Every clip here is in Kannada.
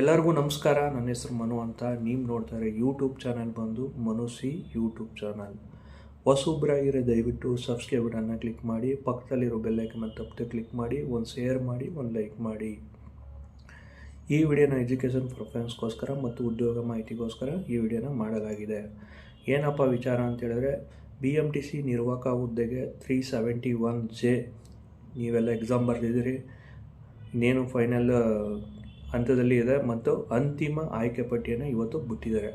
ಎಲ್ಲರಿಗೂ ನಮಸ್ಕಾರ. ನನ್ನ ಹೆಸರು ಮನು ಅಂತ. ನೀವು ನೋಡ್ತಾರೆ ಯೂಟ್ಯೂಬ್ ಚಾನಲ್ ಬಂದು ಮನುಸಿ ಯೂಟ್ಯೂಬ್ ಚಾನಲ್ ಹೊಸೊಬ್ಬರಾಗಿರೋ ದಯವಿಟ್ಟು ಸಬ್ಸ್ಕ್ರೈಬ್ ಬಟನ್ನ ಕ್ಲಿಕ್ ಮಾಡಿ, ಪಕ್ಕದಲ್ಲಿರೋ ಬೆಲ್ಲೈಕನ್ನ ತಪ್ಪದೆ ಕ್ಲಿಕ್ ಮಾಡಿ, ಒಂದು ಶೇರ್ ಮಾಡಿ, ಒಂದು ಲೈಕ್ ಮಾಡಿ. ಈ ವಿಡಿಯೋನ ಎಜುಕೇಷನ್ ಪ್ರೊಫೆನ್ಸ್ಗೋಸ್ಕರ ಮತ್ತು ಉದ್ಯೋಗ ಮಾಹಿತಿಗೋಸ್ಕರ ಈ ವಿಡಿಯೋನ ಮಾಡಲಾಗಿದೆ. ಏನಪ್ಪ ವಿಚಾರ ಅಂತೇಳಿದ್ರೆ ಬಿ ಎಂ ಟಿ ಸಿ ನಿರ್ವಾಹಕ ಹುದ್ದೆಗೆ ತ್ರೀ ಸೆವೆಂಟಿ ಒನ್ ಜೆ ನೀವೆಲ್ಲ ಎಕ್ಸಾಮ್ ಬರೆದಿದ್ದೀರಿ. ಇನ್ನೇನು ಫೈನಲ್ ಹಂತದಲ್ಲಿ ಇದೆ ಮತ್ತು ಅಂತಿಮ ಆಯ್ಕೆ ಪಟ್ಟಿಯನ್ನು ಇವತ್ತು ಬಿಟ್ಟಿದ್ದಾರೆ.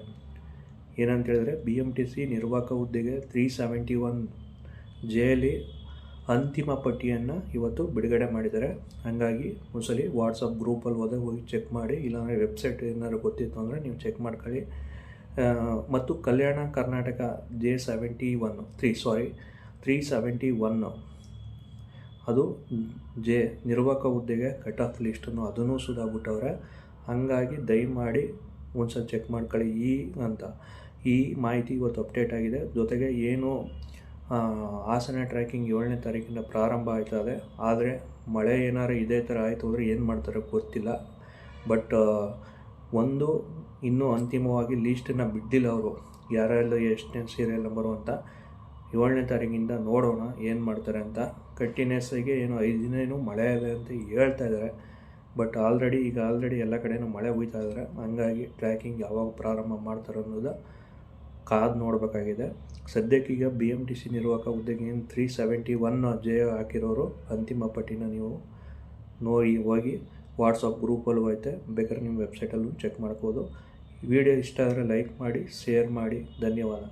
ಏನಂತ ಹೇಳಿದ್ರೆ ಬಿ ಎಂ ಟಿ ಸಿ ನಿರ್ವಾಹಕ ಹುದ್ದೆಗೆ ತ್ರೀ ಸೆವೆಂಟಿ ಒನ್ ಜೆಯಲ್ಲಿ ಅಂತಿಮ ಪಟ್ಟಿಯನ್ನು ಇವತ್ತು ಬಿಡುಗಡೆ ಮಾಡಿದ್ದಾರೆ. ಹಾಗಾಗಿ ಒಂದ್ಸಲಿ ವಾಟ್ಸಪ್ ಗ್ರೂಪಲ್ಲಿ ಹೋದಾಗ ಹೋಗಿ ಚೆಕ್ ಮಾಡಿ, ಇಲ್ಲಾಂದರೆ ವೆಬ್ಸೈಟ್ ಏನಾದ್ರು ಗೊತ್ತಿತ್ತು ಅಂದರೆ ನೀವು ಚೆಕ್ ಮಾಡ್ಕೊಳ್ಳಿ. ಮತ್ತು Kalyana Karnataka J seventy one three sorry three seventy one ಅದು ಜೆ ನಿರ್ವಾಹಕ ಹುದ್ದೆಗೆ ಕಟ್ ಆಫ್ ಲಿಸ್ಟನ್ನು ಅದನ್ನು ಸುಧಾಬಿಟ್ಟವ್ರೆ ಹಾಗಾಗಿ ದಯಮಾಡಿ ಒಂದ್ಸಲ ಚೆಕ್ ಮಾಡ್ಕೊಳ್ಳಿ ಈ ಅಂತ. ಈ ಮಾಹಿತಿ ಇವತ್ತು ಅಪ್ಡೇಟ್ ಆಗಿದೆ. ಜೊತೆಗೆ ಏನು ಆಸನ ಟ್ರ್ಯಾಕಿಂಗ್ ಏಳನೇ ತಾರೀಕಿಂದ ಪ್ರಾರಂಭ ಆಯ್ತದೆ ಆದರೆ ಮಳೆ ಏನಾರು ಇದೇ ಥರ ಆಯಿತು ಅಂದರೆ ಏನು ಮಾಡ್ತಾರೆ ಗೊತ್ತಿಲ್ಲ. ಬಟ್ ಒಂದು, ಇನ್ನೂ ಅಂತಿಮವಾಗಿ ಲೀಸ್ಟನ್ನು ಬಿದ್ದಿಲ್ಲ ಅವರು. ಯಾರೆಲ್ಲ ಎಷ್ಟನೇ ಸೀರಿಯಲ್ ನಂಬರು ಅಂತ. ಏಳನೇ ತಾರೀಕಿಂದ ನೋಡೋಣ ಏನು ಮಾಡ್ತಾರೆ ಅಂತ. ಕಂಟಿನ್ಯೂಸಾಗಿ ಏನು ಐದು ದಿನ ಏನು ಮಳೆ ಇದೆ ಅಂತ ಹೇಳ್ತಾ ಇದ್ದಾರೆ ಬಟ್ ಆಲ್ರೆಡಿ ಈಗ ಆಲ್ರೆಡಿ ಎಲ್ಲ ಕಡೆಯೂ ಮಳೆ ಹೋಯ್ತಾ ಇದ್ದಾರೆ ಹಂಗಾಗಿ ಟ್ರ್ಯಾಕಿಂಗ್ ಯಾವಾಗ ಪ್ರಾರಂಭ ಮಾಡ್ತಾರೆ ಅನ್ನೋದು ಕಾದು ನೋಡಬೇಕಾಗಿದೆ. ಸದ್ಯಕ್ಕೀಗ ಬಿ ಎಂ ಟಿ ಸಿ ನಿರ್ವಾಹಕ ಹುದ್ದೆಗೆ ಏನು ತ್ರೀ ಸೆವೆಂಟಿ ಒನ್ ಜಯ ಹಾಕಿರೋರು, ಅಂತಿಮ ಪಟ್ಟಿನ ನೀವು ನೋಡಿ ಹೋಗಿ ವಾಟ್ಸಪ್ ಗ್ರೂಪಲ್ಲೂ ಐತೆ. ಬೇಕಾದ್ರೆ ನಿಮ್ಮ ವೆಬ್ಸೈಟಲ್ಲೂ ಚೆಕ್ ಮಾಡ್ಬೋದು. ವಿಡಿಯೋ ಇಷ್ಟ ಆದರೆ ಲೈಕ್ ಮಾಡಿ ಶೇರ್ ಮಾಡಿ. ಧನ್ಯವಾದ.